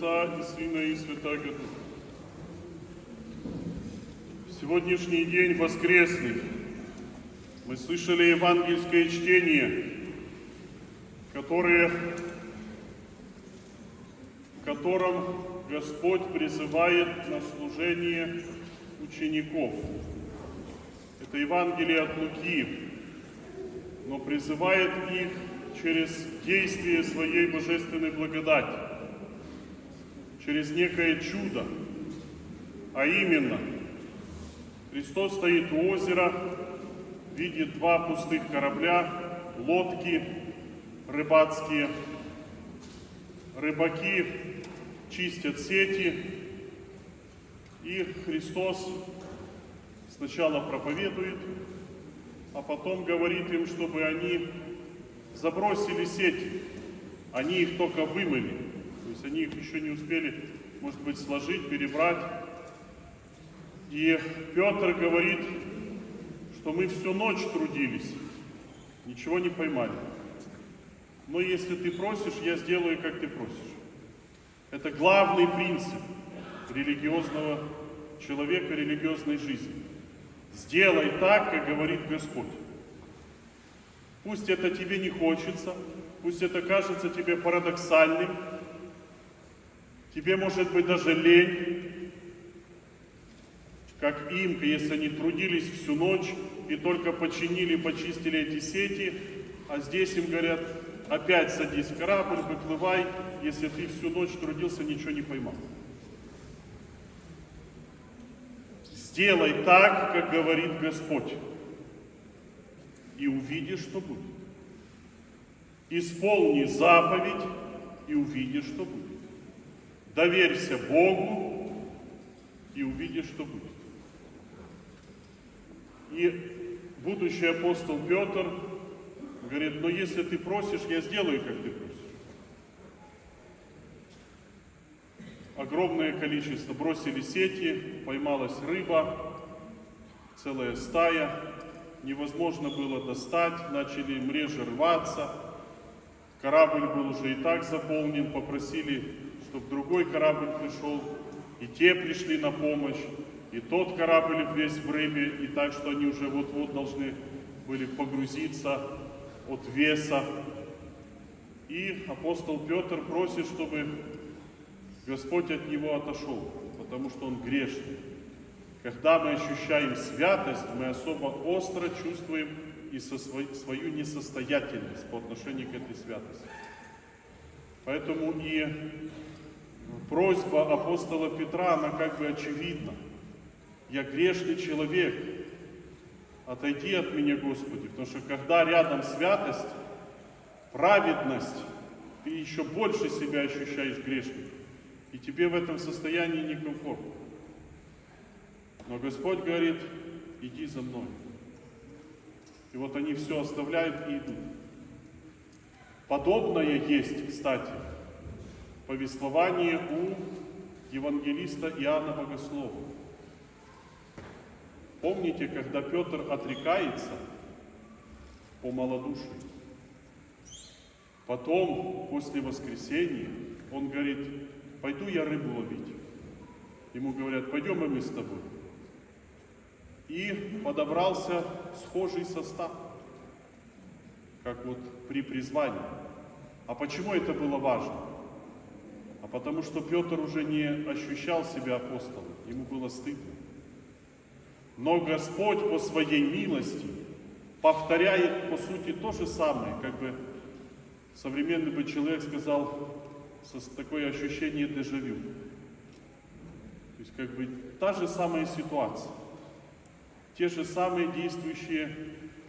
Отца и Сына и Святаго Духа. Сегодняшний день воскресный мы слышали евангельское чтение, которое, в котором Господь призывает на служение учеников. Это Евангелие от Луки, но призывает их через действие своей божественной благодати, через некое чудо, а именно Христос стоит у озера, видит два пустых корабля, лодки рыбацкие, рыбаки чистят сети, и Христос сначала проповедует, а потом говорит им, чтобы они забросили сети. Они их только вымыли. То есть они их еще не успели, может быть, сложить, перебрать. И Петр говорит, что мы всю ночь трудились, ничего не поймали. Но если ты просишь, я сделаю, как ты просишь. Это главный принцип религиозного человека, религиозной жизни. Сделай так, как говорит Господь. Пусть это тебе не хочется, пусть это кажется тебе парадоксальным, тебе может быть даже лень, как им, если они трудились всю ночь и только починили, почистили эти сети, а здесь им говорят, опять садись в корабль, выплывай, если ты всю ночь трудился, ничего не поймал. Сделай так, как говорит Господь, и увидишь, что будет. Исполни заповедь, и увидишь, что будет. Доверься Богу, и увидишь, что будет. И будущий апостол Петр говорит, но если ты просишь, я сделаю, как ты просишь. Огромное количество бросили сети, поймалась рыба, целая стая. Невозможно было достать, начали мрежи рваться. Корабль был уже и так заполнен, попросили, чтобы другой корабль пришел. И те пришли на помощь, и тот корабль весь в рыбе, и так, что они уже вот-вот должны были погрузиться от веса. И апостол Петр просит, чтобы Господь от него отошел, потому что он грешный. Когда мы ощущаем святость, мы особо остро чувствуем и со свою несостоятельность по отношению к этой святости. Поэтому и просьба апостола Петра, она как бы очевидна. Я грешный человек, отойди от меня, Господи, потому что когда рядом святость, праведность, ты еще больше себя ощущаешь грешным. И тебе в этом состоянии некомфортно. Но Господь говорит, иди за мной. И вот они все оставляют и идут. Подобное есть, кстати, повествование у евангелиста Иоанна Богослова. Помните, когда Петр отрекается по малодушию? Потом, после воскресения, он говорит, пойду я рыбу ловить. Ему говорят, пойдем и мы с тобой. И подобрался схожий состав, как вот при призвании. А почему это было важно? Потому что Петр уже не ощущал себя апостолом, ему было стыдно. Но Господь по своей милости повторяет, по сути, то же самое, как бы современный бы человек сказал, со такое ощущение дежавю. То есть как бы та же самая ситуация, те же самые действующие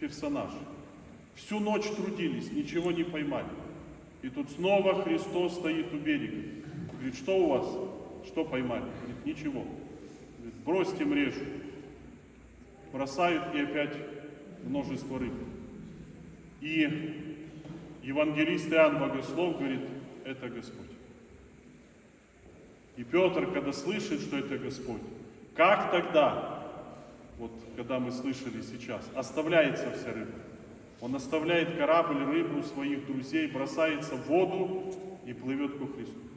персонажи. Всю ночь трудились, ничего не поймали. И тут снова Христос стоит у берега. Говорит, что у вас? Что поймали? Говорит, ничего. Говорит, бросьте мрежу. Бросают и опять множество рыб. И евангелист Иоанн Богослов говорит, это Господь. И Петр, когда слышит, что это Господь, как тогда, вот когда мы слышали сейчас, оставляется вся рыба. Он оставляет корабль, рыбу, своих друзей, бросается в воду и плывет ко Христу.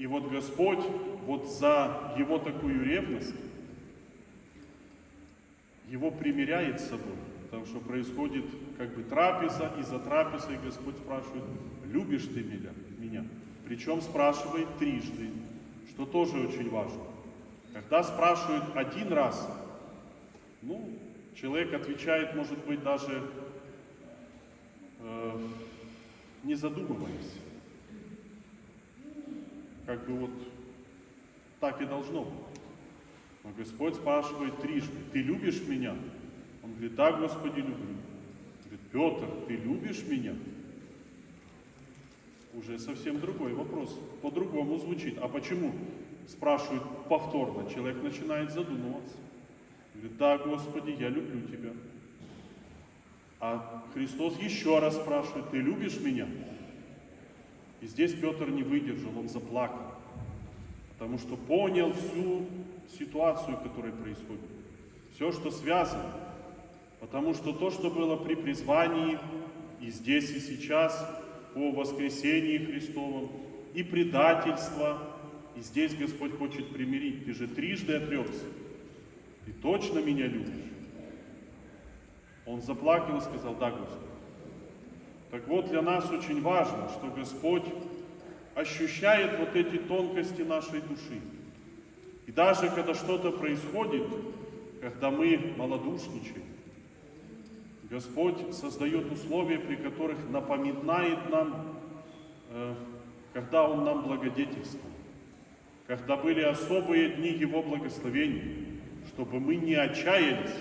И вот Господь вот за его такую ревность, его примиряет с собой. Потому что происходит как бы трапеза, и за трапезой Господь спрашивает, любишь ты меня? меня? Причем спрашивает трижды, что тоже очень важно. Когда спрашивают один раз, ну, человек отвечает, может быть, даже э, не задумываясь. Как бы вот так и должно быть. Но Господь спрашивает трижды, ты любишь меня? Он говорит, да, Господи, люблю. Говорит, Петр, ты любишь меня? Уже совсем другой вопрос. По-другому звучит. А почему? Спрашивают повторно. Человек начинает задумываться. Говорит, да, Господи, я люблю Тебя. А Христос еще раз спрашивает, ты любишь меня? И здесь Петр не выдержал, он заплакал. Потому что понял всю ситуацию, которая происходит. Все, что связано. Потому что то, что было при призвании, и здесь, и сейчас, по воскресении Христовом, и предательство, и здесь Господь хочет примирить. Ты же трижды отрекся. Ты точно меня любишь? Он заплакал и сказал, да, Господи. Так вот, для нас очень важно, что Господь ощущает вот эти тонкости нашей души. И даже когда что-то происходит, когда мы малодушничаем, Господь создает условия, при которых напоминает нам, э, когда Он нам благодетельствовал, когда были особые дни Его благословения, чтобы мы не отчаялись,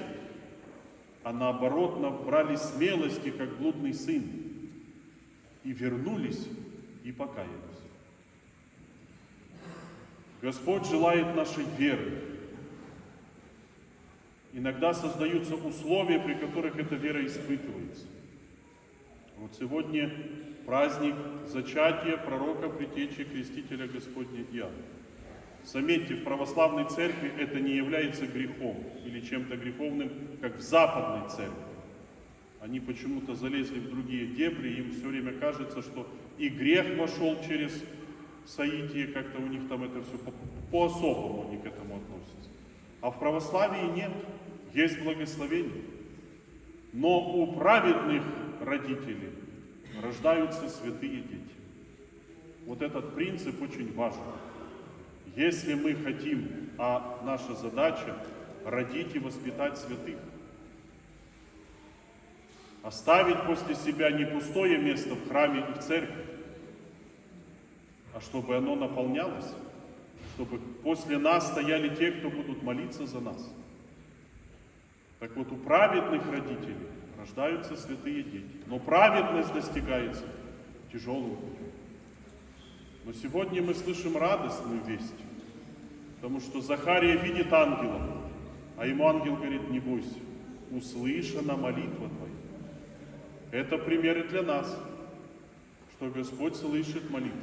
а наоборот набрали смелости, как блудный сын, и вернулись и покаялись. Господь желает нашей веры. Иногда создаются условия, при которых эта вера испытывается. Вот сегодня праздник зачатия пророка Притечи Крестителя Господня Иоанна. Заметьте, в православной церкви это не является грехом или чем-то греховным, как в западной церкви. Они почему-то залезли в другие дебри, им все время кажется, что и грех вошел через соитие, как-то у них там это все по- по-особому они к этому относятся. А в православии нет, есть благословение. Но у праведных родителей рождаются святые дети. Вот этот принцип очень важен. Если мы хотим, а наша задача родить и воспитать святых, оставить после себя не пустое место в храме и в церкви, а чтобы оно наполнялось, чтобы после нас стояли те, кто будут молиться за нас. Так вот, у праведных родителей рождаются святые дети, но праведность достигается тяжелым путем. Но сегодня мы слышим радостную весть, потому что Захария видит ангела, а ему ангел говорит, не бойся, услышана молитва твоя. Это примеры для нас, что Господь слышит молитву.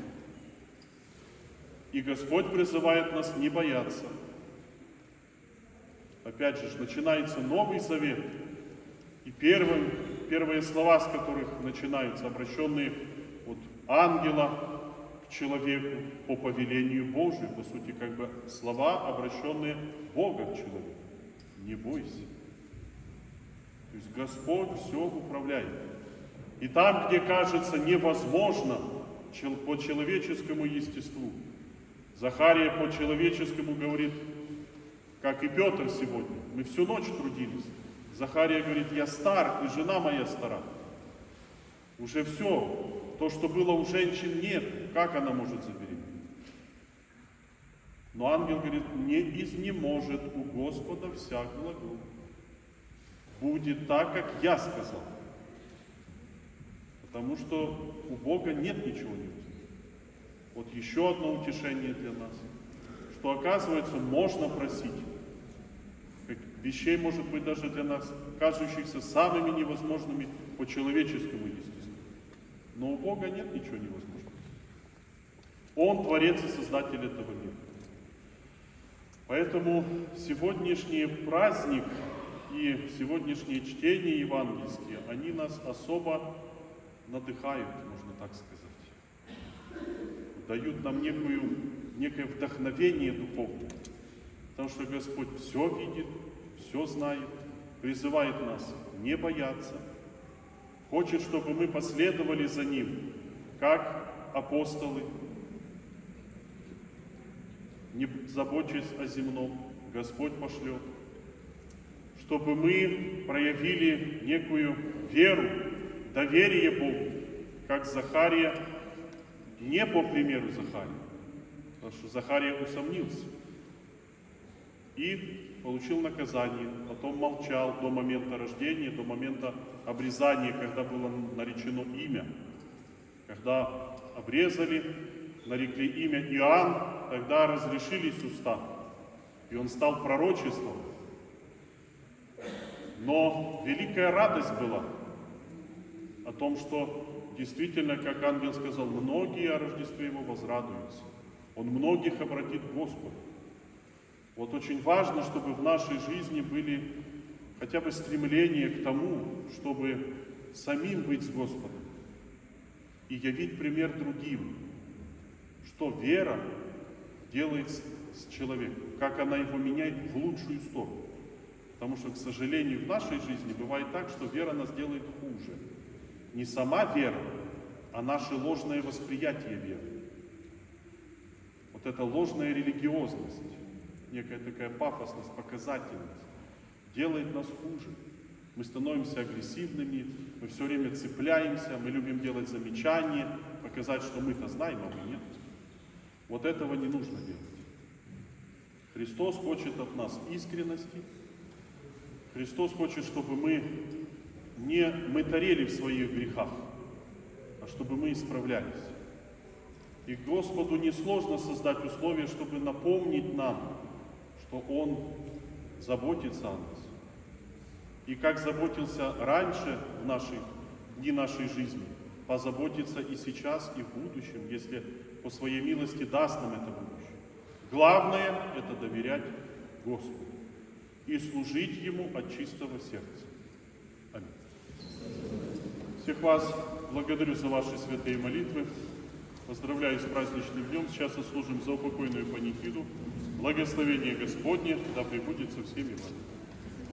И Господь призывает нас не бояться. Опять же, начинается Новый Завет. И первым, первые слова, с которых начинаются, обращенные от ангела к человеку по повелению Божию, по сути, как бы слова, обращенные Бога к человеку. Не бойся. То есть Господь все управляет. И там, где кажется невозможно по человеческому естеству, Захария по человеческому говорит, как и Петр сегодня, мы всю ночь трудились. Захария говорит, я стар, и жена моя стара. Уже все, то, что было у женщин, нет. Как она может забеременеть? Но ангел говорит, не изнеможет у Господа всяк глагол. Будет так, как я сказал. Потому что у Бога нет ничего невозможного. Вот еще одно утешение для нас, что оказывается можно просить. Вещей может быть даже для нас, кажущихся самыми невозможными по человеческому естеству. Но у Бога нет ничего невозможного. Он творец и создатель этого мира. Поэтому сегодняшний праздник и сегодняшние чтения евангельские, они нас особо надыхают, можно так сказать. Дают нам некую некое вдохновение духовное. Потому что Господь все видит, все знает, призывает нас не бояться, хочет, чтобы мы последовали за Ним, как апостолы, не заботясь о земном, Господь пошлет, чтобы мы проявили некую веру, доверие Богу, как Захария, не по примеру Захария, потому что Захария усомнился и получил наказание, потом молчал до момента рождения, до момента обрезания, когда было наречено имя. Когда обрезали, нарекли имя Иоанн, тогда разрешились уста, и он стал пророчеством. Но великая радость была о том, что действительно, как ангел сказал, многие о Рождестве его возрадуются. Он многих обратит к Господу. Вот очень важно, чтобы в нашей жизни были хотя бы стремления к тому, чтобы самим быть с Господом и явить пример другим, что вера делает с человеком, как она его меняет в лучшую сторону. Потому что, к сожалению, в нашей жизни бывает так, что вера нас делает хуже. Не сама вера, а наше ложное восприятие веры. Вот эта ложная религиозность, некая такая пафосность, показательность, делает нас хуже. Мы становимся агрессивными, мы все время цепляемся, мы любим делать замечания, показать, что мы-то знаем, а вы нет. Вот этого не нужно делать. Христос хочет от нас искренности. Христос хочет, чтобы мы не мытарели в своих грехах, а чтобы мы исправлялись. И Господу несложно создать условия, чтобы напомнить нам, что Он заботится о нас. И как заботился раньше в нашей дни нашей жизни, позаботится и сейчас, и в будущем, если по своей милости даст нам это будущее. Главное – это доверять Господу и служить Ему от чистого сердца. Всех вас благодарю за ваши святые молитвы. Поздравляю с праздничным днем. Сейчас служим за упокойную панихиду. Благословение Господне да пребудет со всеми вами.